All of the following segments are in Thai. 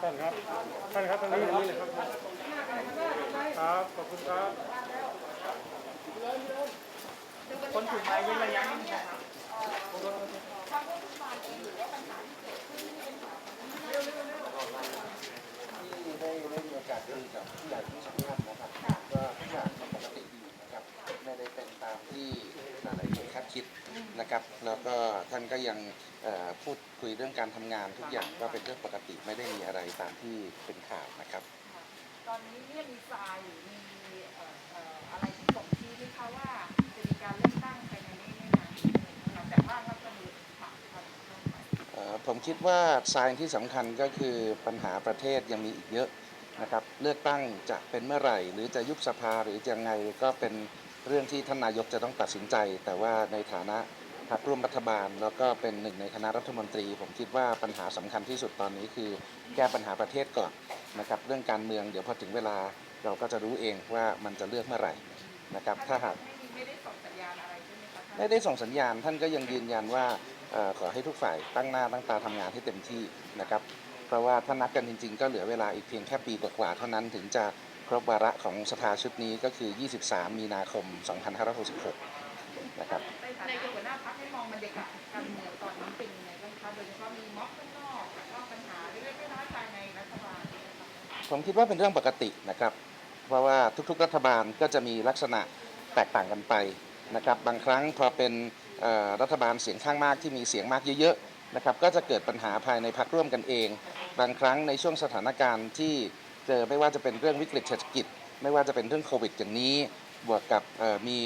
ท่านครับ ท่านครับตรงนี้ตรงนี้เลยครับ ครับ ขอบคุณครับ คนถูกไม้เว้นระยะนิดนึงนะครับ ที่ได้ได้มีโอกาสคุยกับผู้ใหญ่ที่สำคัญนะครับก็ทุกอย่างปกติดีนะครับไม่ได้เป็นตามที่ หลายๆคนคาดคิดนะครับ แล้วก็ท่านก็ยังเอ่อพูดคุยเรื่องการทำงานทุกอย่างก็เป็นเรื่องปกติไม่ได้มีอะไรตามที่เป็นข่าวนะครับ ตอนนี้เนี่ยมีทรายหรือมีเอ่อเอ่ออะไรที่บ่งชี้ไหมคะว่าจะมีการเลือกตั้งภายในนี้ไม่นานหลังจากร่างรัฐธรรมนูญผ่านการเลือกตั้งไปเอ่อผมคิดว่าทรายที่สำคัญก็คือปัญหาประเทศยังมีอีกเยอะนะครับเลือกตั้งจะเป็นเมื่อไหร่ หรือจะยุบสภาหรือจะยังไงก็เป็น เรื่องที่ท่านนายกจะต้องตัดสินใจ แต่ว่าในฐานะพรรคร่วมรัฐบาล แล้วก็เป็นหนึ่งในคณะรัฐมนตรี ผมคิดว่าปัญหาสำคัญที่สุดตอนนี้คือ แก้ปัญหาประเทศก่อนนะครับเรื่องการเมืองเดี๋ยวพอถึงเวลาเราก็จะรู้เองว่ามันจะเลือกเมื่อไหร่นะครับถ้าหากไม่ได้ส่งสัญญาณท่านก็ยังยืนยันว่าขอให้ทุกฝ่ายตั้งหน้าตั้งตาทำงานให้เต็มที่นะครับเพราะว่าถ้านับกันจริง ๆ ก็เหลือเวลาอีกเพียงแค่ปีกว่าๆเท่านั้นถึงจะ ครบวาระของสภาชุดนี้ก็คือ 23 มีนาคม 2566 นะครับในฐานะหัวหน้าพรรคให้มองบรรยากาศการเมืองตอนนี้เป็นยังไงบ้างคะโดยเฉพาะมีม็อบข้างนอกแล้วก็ปัญหาเล็กๆน้อยๆภายในรัฐบาลเนี่ยนะคะผมคิดว่าเป็นเรื่องปกตินะครับ เพราะว่าทุกๆ รัฐบาลก็จะมีลักษณะแตกต่างกันไปนะครับบางครั้งพอเป็นเอ่อรัฐบาลเสียงข้างมากที่มีเสียงมากเยอะๆนะครับก็จะเกิดปัญหาภายในพรรคร่วมกันเอง บางครั้งในช่วงสถานการณ์ที่ เจอไม่ว่าจะเป็นเรื่องวิกฤตเศรษฐกิจ ไม่ว่าจะเป็นเรื่องโควิดอย่างนี้บวกกับมี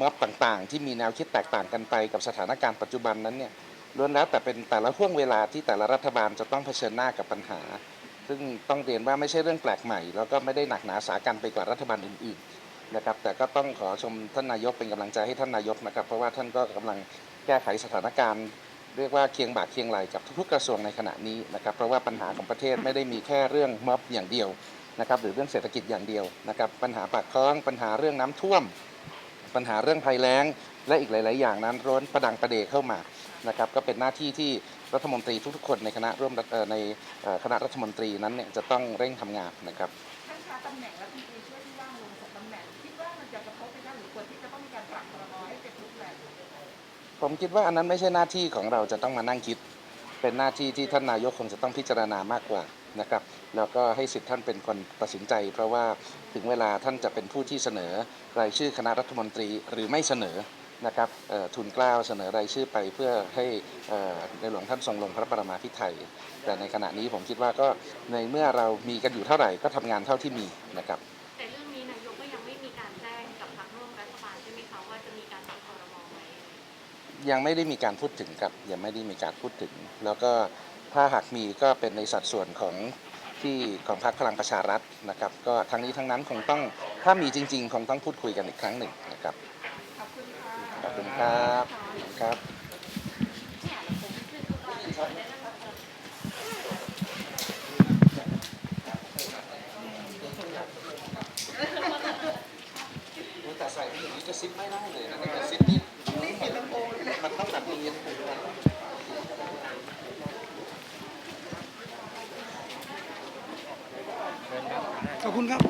ม็อบต่างๆ ที่มีแนวคิดแตกต่างกันไปกับสถานการณ์ปัจจุบันนั้นเนี่ยล้วนแล้วแต่เป็นแต่ละห่วงเวลาที่แต่ละรัฐบาลจะต้องเผชิญหน้ากับปัญหา ซึ่งต้องเรียนว่าไม่ใช่เรื่องแปลกใหม่ แล้วก็ไม่ได้หนักหนาสากันไปกว่ารัฐบาลอื่นๆนะครับแต่ก็ต้องขอชมท่านนายกเป็นกำลังใจให้ท่านนายกนะครับเพราะว่าท่านก็กำลังแก้ไขสถานการณ์ เรียกว่าเคียงบ่าเคียงไหลกับทุกๆกระทรวงในขณะนี้นะครับเพราะว่าปัญหาของประเทศไม่ได้มีแค่เรื่องม็อบอย่างเดียวนะครับหรือเรื่องเศรษฐกิจอย่างเดียวนะครับปัญหาปากท้องปัญหาเรื่องน้ำท่วม ปัญหาเรื่องภัยแล้ง และอีกหลาย ๆ อย่างนั้นร้อนประดังประเดเข้ามานะครับก็เป็นหน้าที่ที่รัฐมนตรีทุกๆ คนในคณะร่วมรัฐเอ่อในเอ่อคณะรัฐมนตรีนั้นเนี่ยจะต้องเร่งทำงานนะครับท่านคะตำแหน่งรัฐมนตรี ผมคิดว่าอันนั้นไม่ใช่หน้าที่ของเราจะต้องมานั่งคิด เป็นหน้าที่ที่ท่านนายกคงจะต้องพิจารณามากกว่านะครับ แล้วก็ให้สิทธิ์ท่านเป็นคนตัดสินใจ เพราะว่าถึงเวลาท่านจะเป็นผู้ที่เสนอรายชื่อคณะรัฐมนตรีหรือไม่เสนอนะครับทุนกล้าวเสนอรายชื่อไปเพื่อให้ในหลวงท่านทรงลงพระประมาพิไทยแต่ในขณะนี้ผมคิดว่าก็ในเมื่อเรามีกันอยู่เท่าไหร่ก็ทำงานเท่าที่มีนะครับ ยังไม่ได้มีการพูดถึงครับยังไม่ได้มีการพูดถึง แล้วก็ถ้าหากมีก็เป็นในสัดส่วนของที่ของพรรคพลังประชารัฐนะครับ ก็ทั้งนี้ทั้งนั้นคงต้องถ้ามีจริง ๆ คงต้องพูดคุยกันอีกครั้งหนึ่งนะครับขอบคุณค่ะขอบคุณครับขอบคุณครับแต่ใส่อย่างนี้จะซิปไม่ได้เลยนะแต่ซิปนี่นี่ปิดลำโพงันต้องแบบนี้ขอบคุณครับ